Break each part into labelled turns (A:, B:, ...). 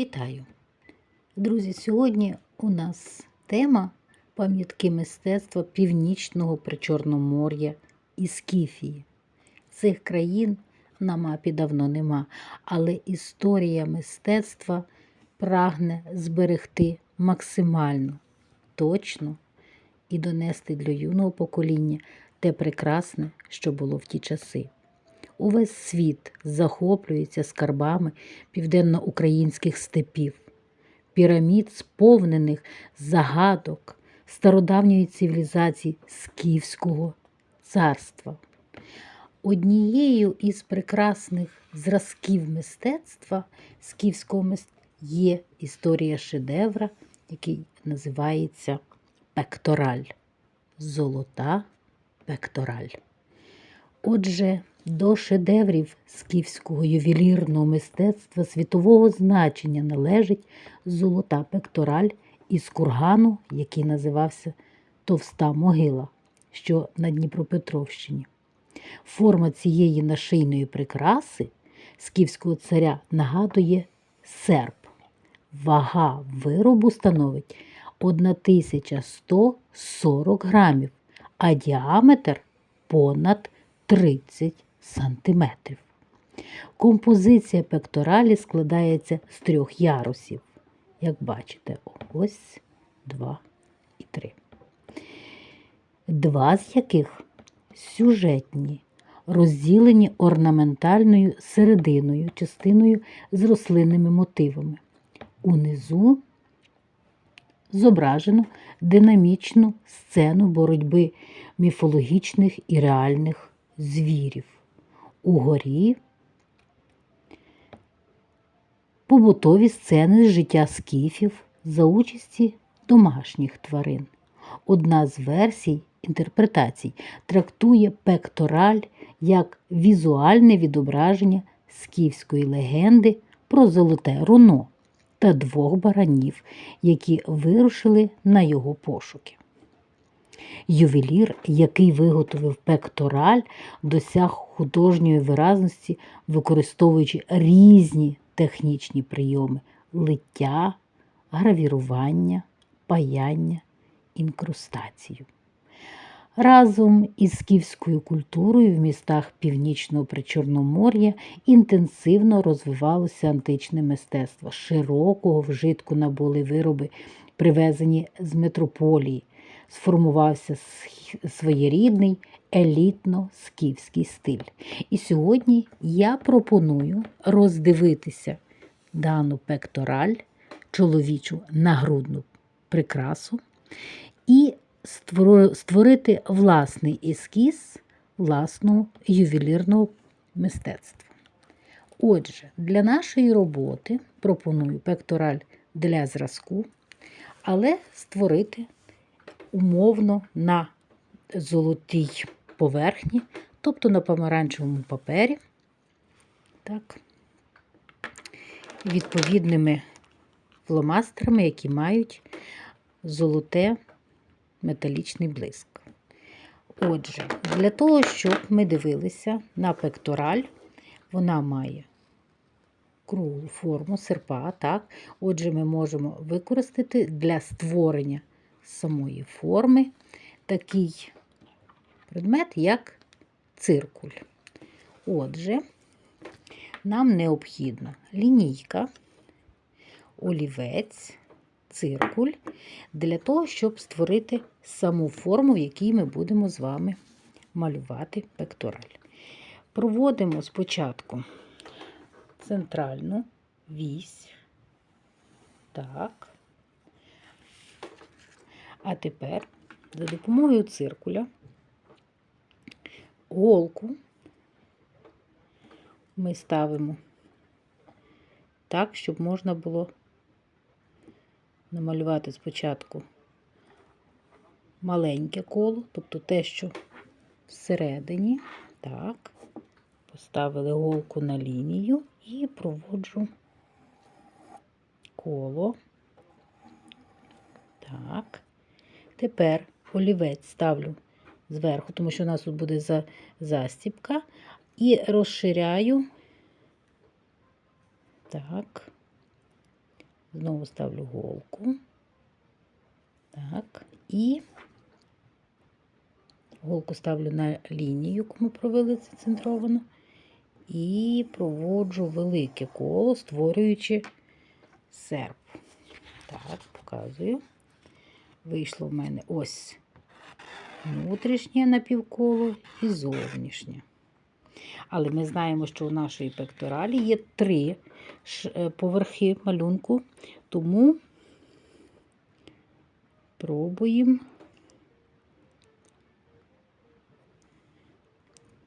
A: Вітаю! Друзі, сьогодні у нас тема пам'ятки мистецтва Північного Причорномор'я і Скіфії. Цих країн на мапі давно нема, але історія мистецтва прагне зберегти максимально точно і донести для юного покоління те прекрасне, що було в ті часи. Увесь світ захоплюється скарбами південноукраїнських степів, пірамід, сповнених загадок стародавньої цивілізації Скіфського царства. Однією із прекрасних зразків мистецтва скіфського мистецтва є історія шедевра, який називається Пектораль. Золота пектораль. Отже, до шедеврів скіфського ювелірного мистецтва світового значення належить золота пектораль із кургану, який називався Товста могила, що на Дніпропетровщині. Форма цієї нашийної прикраси скіфського царя нагадує серп. Вага виробу становить 1140 грамів, а діаметр понад 30 сантиметрів. Композиція пекторалі складається з трьох ярусів. Як бачите, ось два і три. Два з яких сюжетні, розділені орнаментальною серединою, частиною з рослинними мотивами. Унизу зображено динамічну сцену боротьби міфологічних і реальних звірів. Угорі побутові сцени з життя скіфів за участі домашніх тварин. Одна з версій інтерпретацій трактує пектораль як візуальне відображення скіфської легенди про золоте руно та двох баранів, які вирушили на його пошуки. Ювелір, який виготовив пектораль, досяг художньої виразності, використовуючи різні технічні прийоми лиття, гравірування, паяння, інкрустацію. Разом із скіфською культурою в містах Північного Причорномор'я інтенсивно розвивалося античне мистецтво. Широкого вжитку набули вироби, привезені з метрополії. Сформувався своєрідний елітно-скіфський стиль. І сьогодні я пропоную роздивитися дану пектораль, чоловічу нагрудну прикрасу і створити власний ескіз власного ювелірного мистецтва. Отже, для нашої роботи пропоную пектораль для зразку, але створити умовно на золотій поверхні, тобто на помаранчевому папері, так, відповідними фломастерами, які мають золоте металічний блиск. Отже, для того, щоб ми дивилися на пектораль, вона має круглу форму серпа. так? Отже, ми можемо використати для створення самої форми такий предмет, як циркуль. Отже, нам необхідна лінійка, олівець, циркуль для того, щоб створити саму форму, в якій ми будемо з вами малювати пектораль. Проводимо спочатку центральну вісь. Так. А тепер за допомогою циркуля голку ми ставимо так, щоб можна було намалювати спочатку маленьке коло, тобто те, що всередині, так, поставили голку на лінію і проводжу коло. Так. Тепер олівець ставлю зверху, тому що у нас тут буде за, застіпка, і розширяю так, Знову ставлю голку. Так, і голку ставлю на лінію, яку ми провели це центровано. І проводжу велике коло, створюючи серп. Так, показую. Вийшло в мене ось внутрішнє напівколо і зовнішнє. Але ми знаємо, що у нашої пекторалі є три е, поверхи малюнку, тому пробуємо.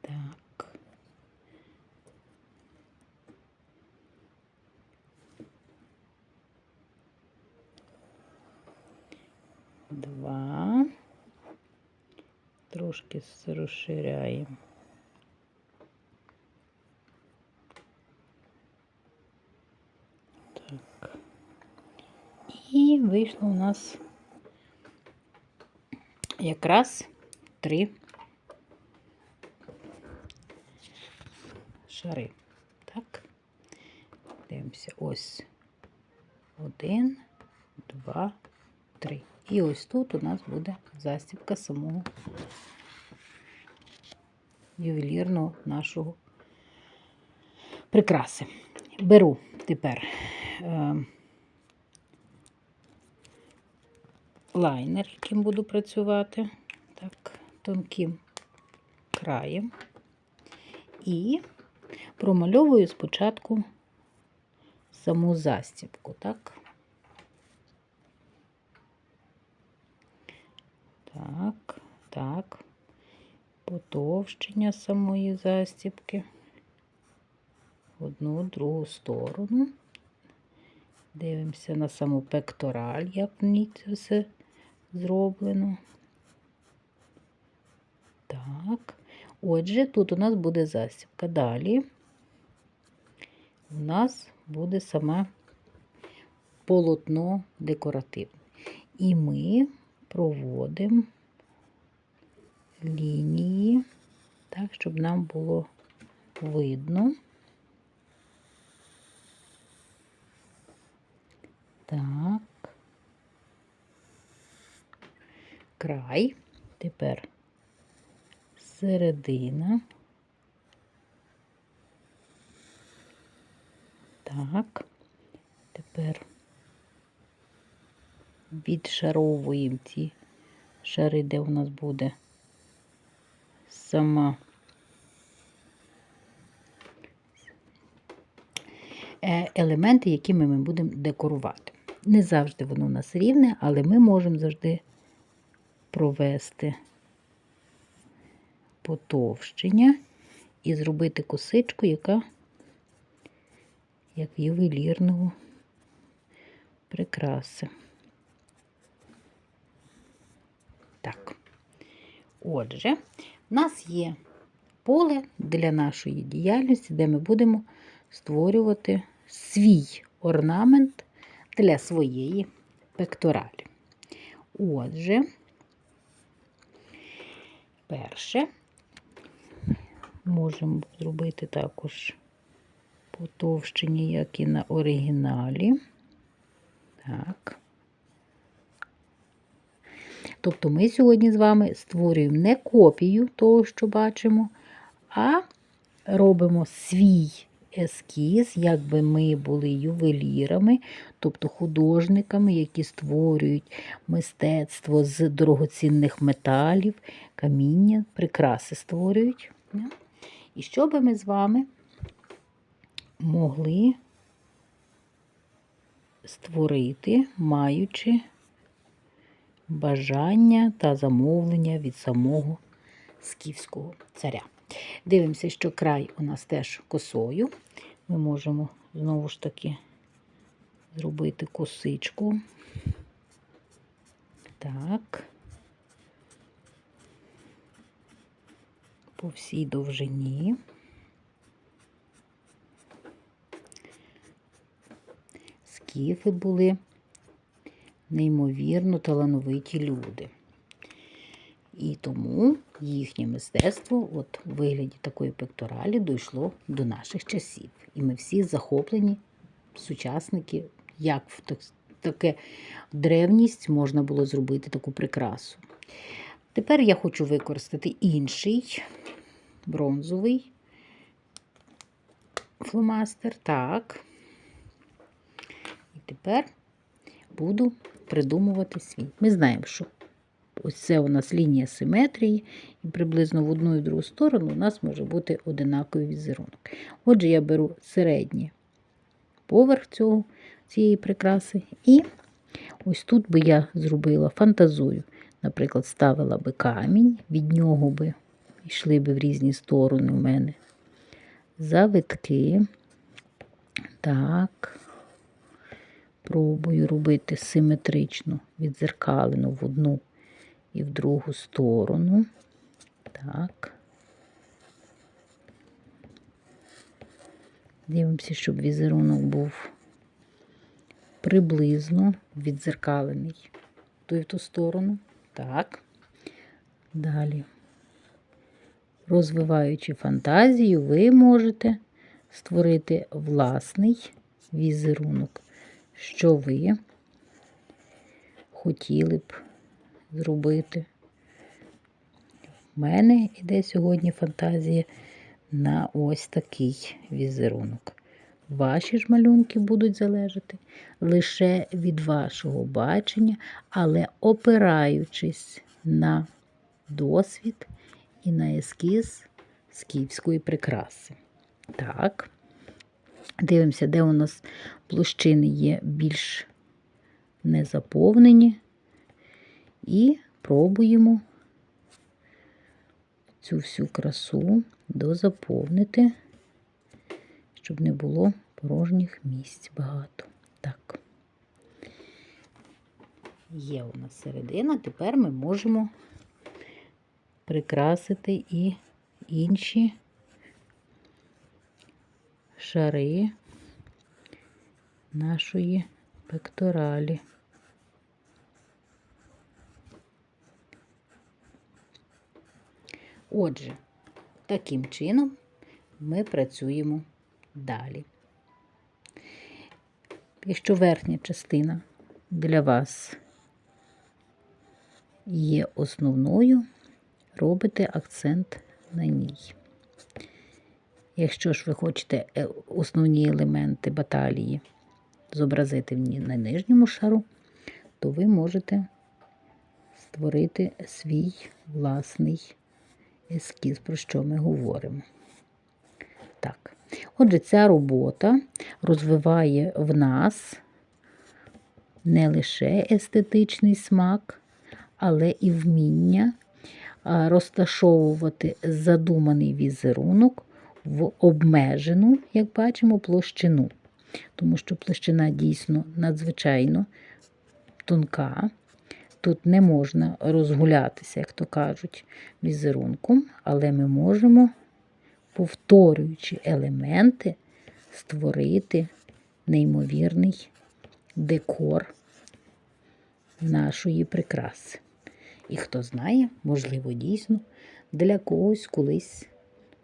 A: Так. Два. Трошки розширяємо. Так. І вийшло у нас якраз три шари. Так. Дивимося. Ось один, два, три. І ось тут у нас буде застібка самого ювелірного нашого прикраси. Беру тепер е, лайнер, яким буду працювати, так, тонким краєм. І промальовую спочатку саму застібку, так? Так, так. Потовщення самої застібки. В одну, другу сторону. Дивимося на саму пектораль, як в ній це все зроблено. Так. Отже, тут у нас буде застібка. Далі у нас буде саме полотно декоративне. І ми проводимо лінії, так, щоб нам було видно. Так. Край. Тепер середина. Так. Тепер відшаровуємо ці шари, де у нас буде сама е, елементи, якими ми будемо декорувати. Не завжди воно у нас рівне, але ми можемо завжди провести потовщення і зробити косичку, яка як ювелірного прикраси. Так. Отже, в нас є поле для нашої діяльності, де ми будемо створювати свій орнамент для своєї пекторалі. Отже, перше можемо зробити також потовщення, як і на оригіналі. Так. Тобто ми сьогодні з вами створюємо не копію того, що бачимо, а робимо свій ескіз, якби ми були ювелірами, тобто художниками, які створюють мистецтво з дорогоцінних металів, каміння, прикраси створюють. І що би ми з вами могли створити, маючи бажання та замовлення від самого скіфського царя. Дивимося, що край у нас теж косою. Ми можемо знову ж таки зробити косичку. Так. По всій довжині. Скіфи були неймовірно талановиті люди. І тому їхнє мистецтво, от у вигляді такої пекторалі, дійшло до наших часів. І ми всі захоплені сучасники як в таке древність можна було зробити таку прикрасу. Тепер я хочу використати інший бронзовий фломастер. Так. І тепер буду придумувати свій. Ми знаємо, що ось це у нас лінія симетрії, і приблизно в одну і другу сторону у нас може бути одинаковий візерунок. Отже, я беру середній поверх цього, цієї прикраси, і ось тут би я зробила фантазую. Наприклад, ставила би камінь, від нього би йшли би в різні сторони у мене завитки. Так. Пробую робити симетрично відзеркалену в одну і в другу сторону. Так. Дивимося, щоб візерунок був приблизно відзеркалений ту і в ту сторону. Так. Далі. Розвиваючи фантазію, ви можете створити власний візерунок, що ви хотіли б зробити. У мене йде сьогодні фантазія на ось такий візерунок. Ваші ж малюнки будуть залежати лише від вашого бачення, але опираючись на досвід і на ескіз скіфської прикраси. Так, дивимося, де у нас площини є більш незаповнені. І пробуємо цю всю красу дозаповнити, щоб не було порожніх місць багато. Так. Є у нас середина, тепер ми можемо прикрасити і інші шари нашої пекторалі. Отже, таким чином ми працюємо далі. Якщо верхня частина для вас є основною, робите акцент на ній. Якщо ж ви хочете е, основні елементи баталії зобразити на нижньому шару, то ви можете створити свій власний ескіз, про що ми говоримо. Так. Отже, ця робота розвиває в нас не лише естетичний смак, але і вміння розташовувати задуманий візерунок в обмежену, як бачимо, площину. Тому що площина дійсно надзвичайно тонка. Тут не можна розгулятися, як то кажуть, візерунком, але ми можемо, повторюючи елементи, створити неймовірний декор нашої прикраси. І хто знає, можливо, дійсно, для когось колись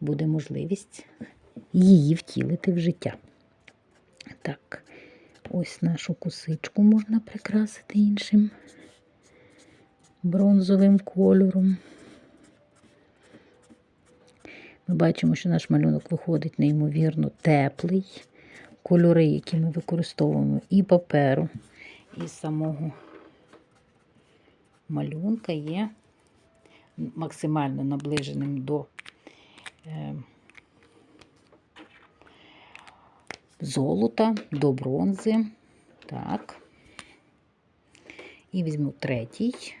A: буде можливість її втілити в життя. Так, ось нашу косичку можна прикрасити іншим бронзовим кольором. Ми бачимо, що наш малюнок виходить неймовірно теплий. Кольори, які ми використовуємо і паперу, і самого малюнка є максимально наближеним до е, золота, до бронзи. Так. І візьму третій.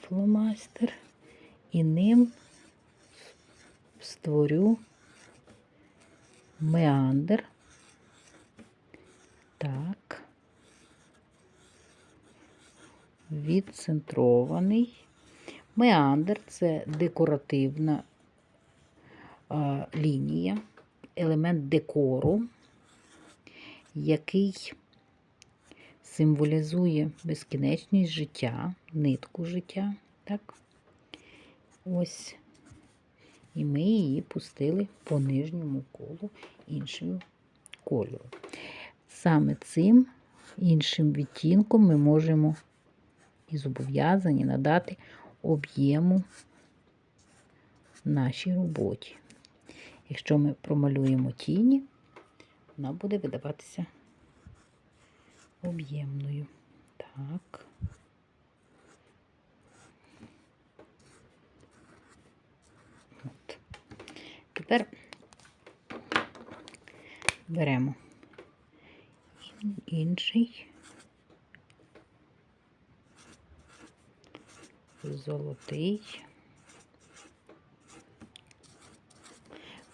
A: Фломастер. І ним створю меандр. Так. Відцентрований. Меандр це декоративна лінія, елемент декору, який символізує безкінечність життя, нитку життя. Так? Ось І ми її пустили по нижньому колу іншим кольором. Саме цим іншим відтінком ми можемо і зобов'язані надати об'єму нашій роботі. Якщо ми промалюємо тіні, вона буде видаватися об'ємною. Так. От. Тепер беремо інший золотий.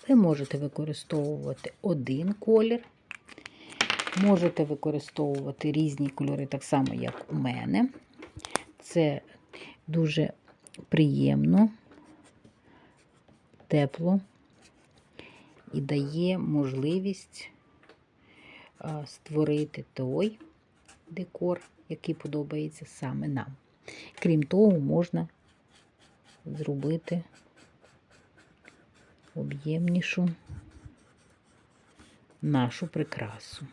A: Ви можете використовувати один колір, можете використовувати різні кольори, так само, як у мене. Це дуже приємно, тепло і дає можливість створити той декор, який подобається саме нам. Крім того, можна зробити об'ємнішу нашу прикрасу.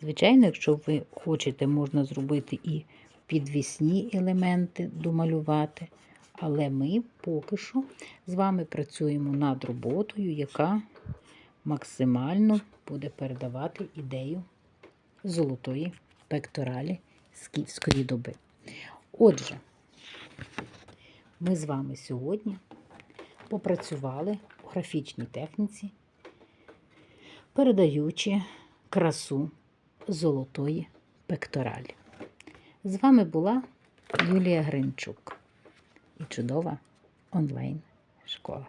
A: Звичайно, якщо ви хочете, можна зробити і підвісні елементи домалювати, але ми поки що з вами працюємо над роботою, яка максимально буде передавати ідею золотої пекторалі скіфської доби. Отже, ми з вами сьогодні попрацювали у графічній техніці, передаючи красу золотої пекторалі. З вами була Юлія Гринчук і чудова онлайн-школа.